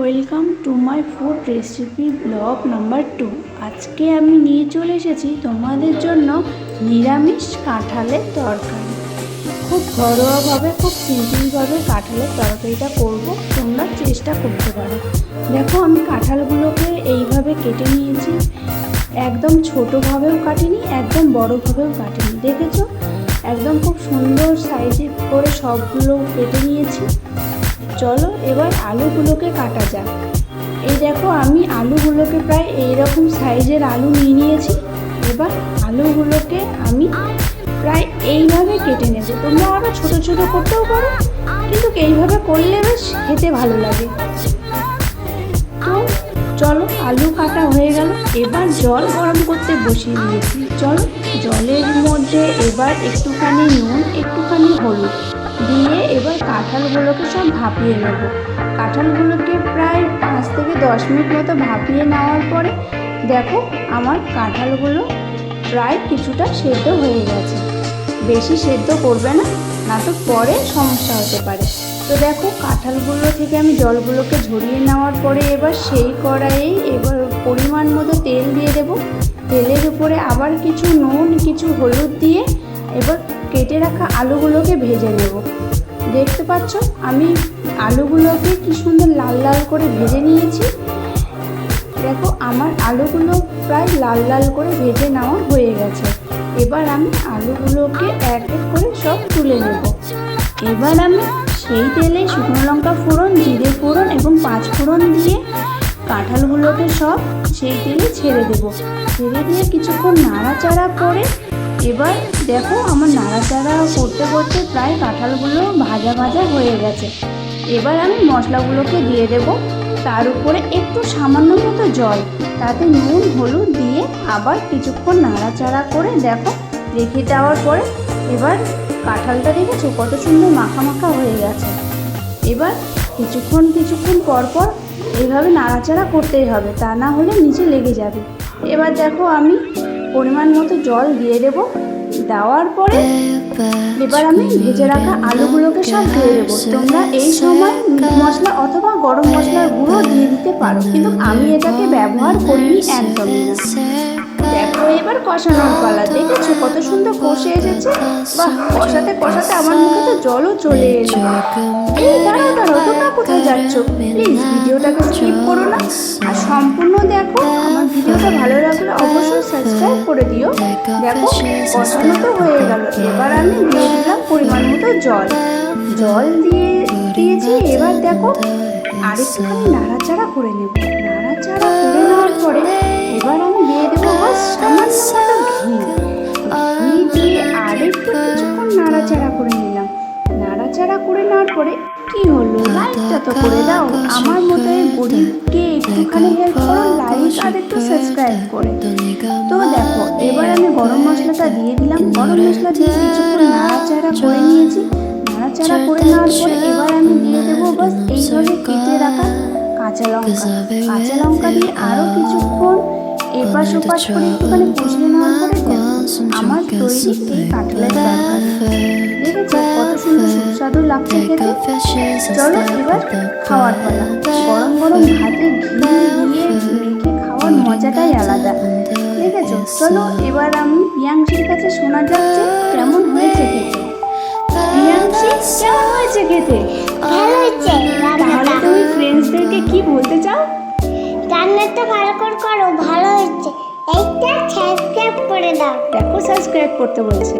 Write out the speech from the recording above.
Welcome to my food recipe blog number two. আজকে আমি নিয়ে চলে এসেছি তোমাদের জন্য নিরামিষ কাঁঠালের তরকারি। খুব ঘরোয়াভাবে, খুব সিম্পলভাবে কাঁঠালের তরকারিটা করব। তোমরা চেষ্টা করতে পারো। দেখো, আমি কাঁঠালগুলোকে এইভাবে কেটে নিয়েছি। একদম ছোটোভাবেও কাটিনি, একদম বড়োভাবেও কাটিনি। দেখেছ? একদম খুব সুন্দর সাইজে করে সবগুলো কেটে নিয়েছি। চলো এবার আলুগুলোকে কাটা যাক। এই দেখো আমি আলুগুলোকে প্রায় এইরকম সাইজের আলু নিয়ে নিয়েছি। এবার আলুগুলোকে আমি প্রায় এইভাবে কেটে নেব। তোমরা আরও ছোটো ছোটো করতেও পারো, কিন্তু এইভাবে করলে বেশ খেতে ভালো লাগে। তো চলো আলু কাটা হয়ে গেল। এবার জল গরম করতে বসিয়ে দিয়েছি। চলো জলের মধ্যে এবার একটুখানি নুন, একটুখানি হলুদ। এবার কাঁঠালগুলোকে সব ভাপিয়ে নেব। কাঁঠালগুলোকে প্রায় পাঁচ থেকে দশ মিনিট মতো ভাপিয়ে নেওয়ার পরে দেখো আমার কাঁঠালগুলো প্রায় কিছুটা সেদ্ধ হয়ে গেছে। বেশি সেদ্ধ করবে না না তো পরে সমস্যা হতে পারে। তো দেখো কাঁঠালগুলো থেকে আমি জলগুলোকে ঝরিয়ে নেওয়ার পরে এবার সেই কড়াইয়ে এবার পরিমাণ মতো তেল দিয়ে দেব। তেলের উপরে আবার কিছু নুন, কিছু হলুদ দিয়ে এবার কেটে রাখা আলুগুলোকে ভেজে নেব। দেখতে পাচ্ছ? আমি আলুগুলোকে কি সুন্দর লাল লাল করে ভেজে নিয়েছি। দেখো, আমার আলুগুলো প্রায় লাল লাল করে ভেজে নেওয়া হয়ে গেছে। এবার আমি আলুগুলোকে এক এক করে সব তুলে নেব। এবার আমি সেই তেলে শুকনো লঙ্কা ফোড়ন, জিরে ফোড়ন এবং পাঁচ ফোড়ন দিয়ে কাঁঠালগুলোকে সব সেই তেলে ছেড়ে দেবো। ছেড়ে দিয়ে কিছুক্ষণ নাড়াচাড়া করে এবার দেখো আমার নাড়াচাড়া করতে করতে প্রায় কাঁঠালগুলো ভাজা ভাজা হয়ে গেছে। এবার আমি মশলাগুলোকে দিয়ে দেব। তার উপরে একটু সামান্য মতো জল। তাতে নুন, হলুদ দিয়ে আবার কিছুক্ষণ নাড়াচাড়া করে দেখো, রেখে দেওয়ার পরে এবার কাঁঠালটা দেখেছ কত সুন্দর মাখা মাখা হয়ে গেছে। এবার কিছুক্ষণ কিছুক্ষণ পর পর এইভাবে নাড়াচাড়া করতেই হবে, তা না হলে নিচে লেগে যাবে। এবার দেখো আমি পরিমাণ মতো জল দিয়ে দেব। দেওয়ার পরে এবার আমি ভেজে রাখা আলুগুলোকে সব দিয়ে দেবো। তোমরা এই সময় মশলা অথবা গরম মশলার গুঁড়ো দিয়ে দিতে পারো, কিন্তু আমি এটাকে ব্যবহার করিনি একদমই না দেখো এবার কষানোর পালা। দেখেছ কত সুন্দর কষে এসেছে? বাহ, কষাতে কষাতে আমার মুখে তো জলও চলে এলো। এই দাঁড়াও দাঁড়াও, তোমরা কোথায় যাচ্ছ? প্লিজ ভিডিওটাকে স্কিপ করো না। আর সম্পূর্ণ দেখো আমার ভিডিওটা ভালো লাগলে অবশ্যই সাবস্ক্রাইব করে দিও। দেখো কষানো তো হয়ে গেল। এবার আমি দিয়ে দিলাম পরিমাণ মতো জল। জল দিয়ে দিয়েছি, এবার দেখো, আরেকটুখানি নাড়াচাড়া করে নেব। নাড়াচাড়া করে নেওয়ার পরে এবার আমি দিয়ে দেবো সামান্য ঘি। ঘি দিয়ে আরেকটু কিছুক্ষণ নাড়াচাড়া করে নিলাম। নাড়াচাড়া করে নেওয়ার পরে কি হলো? লাইকটা তো করে দাও। আমার মতো এই গরিবকে একটুখানি হেল্প করো লাইক আর একটু সাবস্ক্রাইব করে তো দেখো এবার আমি গরম মশলাটা দিয়ে দিলাম। গরম মশলা দিয়ে কিছুক্ষণ নাড়াচাড়া করে নিয়েছি। নাড়াচাড়া করে নেওয়ার পরে এবার আমি দিয়ে দেবো বাস এইভাবে কেটে রাখা কাঁচা লঙ্কা। কাঁচা লঙ্কা দিয়ে আরও কিছুক্ষণ এপাশ ওপাশ করে একটুখানি কষিয়ে নেওয়ার পরে আমার তৈরি এই কাঁঠালের তরকারি। সুস্বাদু লাগছে খেতে চলো এবার খাওয়ার পালা। গরম গরম ভাতে ঘি দিয়ে মেখে খাওয়ার মজাটাই আলাদা। ঠিক আছে চলো এবার আমি পিয়াংশির কাছে শোনা যাচ্ছে কেমন হয়েছে খেতে। পিয়াংশি কেমন হয়েছে খেতে? ভালো তাহলে তুমি ফ্রেন্ডসদেরকে কি বলতে চাও? রান্নাটা ভালো করে করো ভালো হচ্ছে এইটা সাবস্ক্রাইব করে দাও। দেখো সাবস্ক্রাইব করতে বলছে।